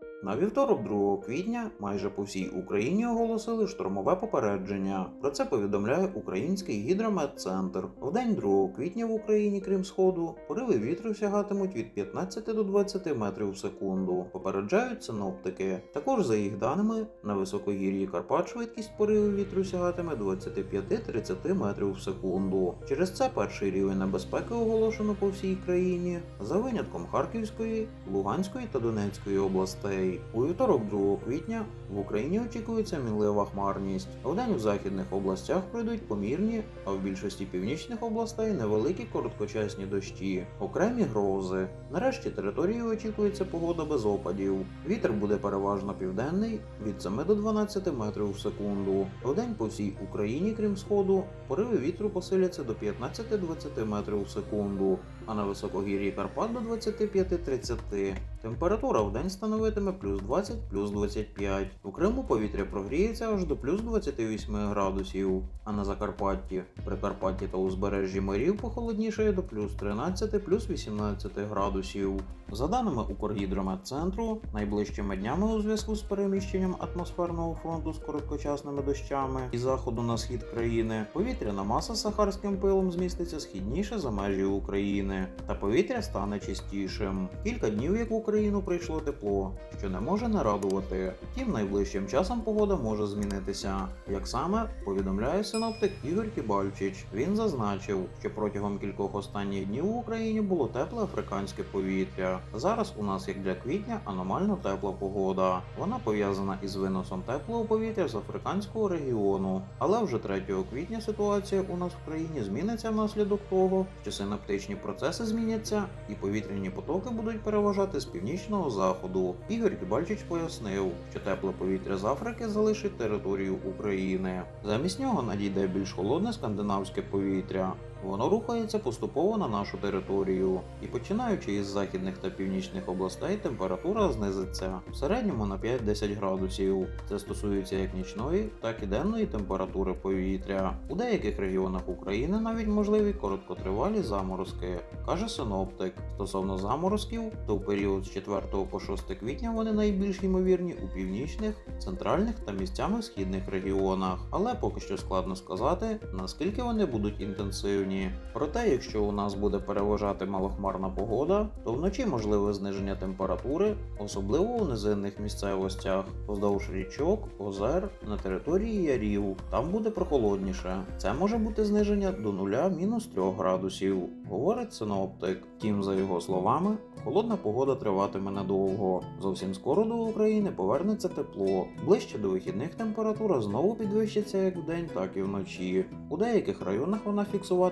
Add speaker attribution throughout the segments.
Speaker 1: thank you На вівторок 2 квітня майже по всій Україні оголосили штормове попередження. Про це повідомляє Український гідрометцентр. В день 2 квітня в Україні, крім сходу, пориви вітру сягатимуть від 15 до 20 метрів в секунду. Попереджають синоптики. Також, за їх даними, на високогір'ї Карпат швидкість поривів вітру сягатиме 25-30 метрів в секунду. Через це перший рівень небезпеки оголошено по всій країні, за винятком Харківської, Луганської та Донецької областей. У вівторок 2 квітня в Україні очікується мінлива хмарність. Вдень у західних областях пройдуть помірні, а в більшості північних областей невеликі короткочасні дощі, окремі грози. Нарешті території очікується погода без опадів. Вітер буде переважно південний від 7 до 12 метрів в секунду. Вдень по всій Україні, крім сходу, пориви вітру посиляться до 15-20 метрів в секунду, а на високогір'ї Карпат до 25-30. Температура в день становитиме плюс 20, плюс 25. У Криму повітря прогріється аж до плюс 28 градусів, а на Закарпатті, Прикарпатті та узбережжі морів похолоднішає до плюс 13, плюс 18 градусів. За даними Укргідрометцентру, найближчими днями у зв'язку з переміщенням атмосферного фронту з короткочасними дощами із заходу на схід країни, повітряна маса з сахарським пилом зміститься східніше за межі України, та повітря стане чистішим. Кілька днів, як в Україну прийшло тепло, що не може не радувати. Втім, найближчим часом погода може змінитися. Як саме повідомляє синоптик Ігор Кібальчич. Він зазначив, що протягом кількох останніх днів в Україні було тепле африканське повітря. Зараз у нас, як для квітня, аномально тепла погода. Вона пов'язана із виносом теплого повітря з африканського регіону. Але вже 3 квітня ситуація у нас в країні зміниться внаслідок того, що синаптичні процеси зміняться і повітряні потоки будуть переважати з північного заходу. Ігор Кібальчич пояснив, що тепле повітря з Африки залишить територію України. Замість нього надійде більш холодне скандинавське повітря. Воно рухається поступово на нашу територію, і починаючи із західних та північних областей, температура знизиться в середньому на 5-10 градусів. Це стосується як нічної, так і денної температури повітря. У деяких регіонах України навіть можливі короткотривалі заморозки, каже синоптик. Стосовно заморозків, то в період з 4 по 6 квітня вони найбільш ймовірні у північних, центральних та місцями східних регіонах. Але поки що складно сказати, наскільки вони будуть інтенсивні. Проте, якщо у нас буде переважати малохмарна погода, то вночі можливе зниження температури, особливо у низинних місцевостях, вздовж річок, озер, на території ярів. Там буде прохолодніше. Це може бути зниження до 0-3 градусів, говорить синоптик. Втім, за його словами, холодна погода триватиме недовго. Зовсім скоро до України повернеться тепло. Ближче до вихідних температура знову підвищиться як вдень, так і вночі. У деяких районах вона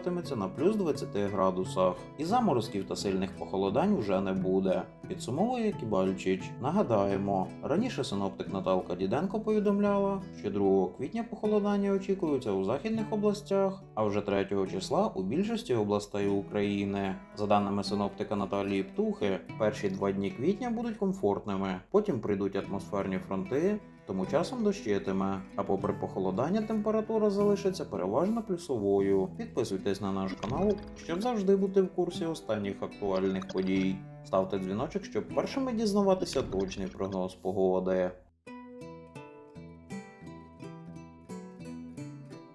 Speaker 1: фіксуватиметься на плюс 20 градусах. І заморозків та сильних похолодань вже не буде. Підсумовує Кібальчич. Нагадаємо, раніше синоптик Наталка Діденко повідомляла, що 2 квітня похолодання очікуються у західних областях, а вже 3 числа у більшості областей України. За даними синоптика Наталії Птухи, перші два дні квітня будуть комфортними, потім прийдуть атмосферні фронти. Тому часом дощитиме, а попри похолодання температура залишиться переважно плюсовою. Підписуйтесь на наш канал, щоб завжди бути в курсі останніх актуальних подій. Ставте дзвіночок, щоб першими дізнаватися точний прогноз погоди.